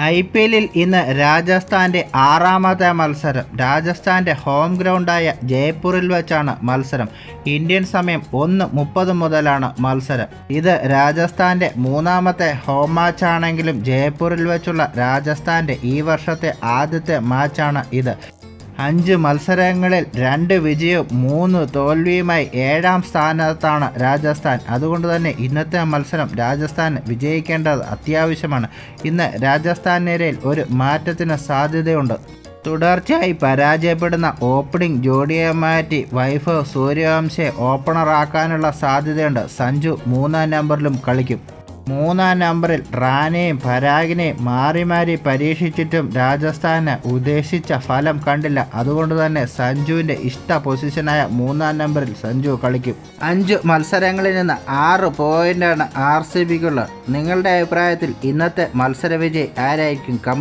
I P എല്ലിൽ ഇന്ന് രാജസ്ഥാന്റെ ആറാമത്തെ മത്സരം. രാജസ്ഥാന്റെ ഹോം ഗ്രൗണ്ടായ ജയ്പൂരിൽ വെച്ചാണ് മത്സരം. ഇന്ത്യൻ സമയം ഒന്ന് മുപ്പത് മുതലാണ് മത്സരം. ഇത് രാജസ്ഥാന്റെ മൂന്നാമത്തെ ഹോം മാച്ചാണെങ്കിലും ജയ്പൂരിൽ വെച്ചുള്ള രാജസ്ഥാന്റെ ഈ വർഷത്തെ ആദ്യത്തെ മാച്ചാണ് ഇത്. അഞ്ച് മത്സരങ്ങളിൽ രണ്ട് വിജയവും മൂന്ന് തോൽവിയുമായി ഏഴാം സ്ഥാനത്താണ് രാജസ്ഥാൻ. അതുകൊണ്ട് തന്നെ ഇന്നത്തെ മത്സരം രാജസ്ഥാൻ വിജയിക്കേണ്ടത് അത്യാവശ്യമാണ്. ഇന്ന് രാജസ്ഥാനെതിരെ ഒരു മാറ്റത്തിന് സാധ്യതയുണ്ട്. തുടർച്ചയായി പരാജയപ്പെടുന്ന ഓപ്പണിംഗ് ജോഡിയെ മാറ്റി വൈഫ് സൂര്യവംശയെ ഓപ്പണറാക്കാനുള്ള സാധ്യതയുണ്ട്. സഞ്ജു മൂന്നാം നമ്പറിലും കളിക്കും. മൂന്നാം നമ്പറിൽ റാനെയും പരാഗിനെയും മാറി മാറി പരീക്ഷിച്ചിട്ടും രാജസ്ഥാന് ഉദ്ദേശിച്ച ഫലം കണ്ടില്ല. അതുകൊണ്ട് തന്നെ സഞ്ജുവിന്റെ ഇഷ്ട പൊസിഷനായ മൂന്നാം നമ്പറിൽ സഞ്ജു കളിക്കും. അഞ്ചു മത്സരങ്ങളിൽ നിന്ന് ആറ് പോയിന്റാണ് ആർ സി ബിക്കുള്ളത്. നിങ്ങളുടെ അഭിപ്രായത്തിൽ ഇന്നത്തെ മത്സര വിജയി ആരായിരിക്കും? കമ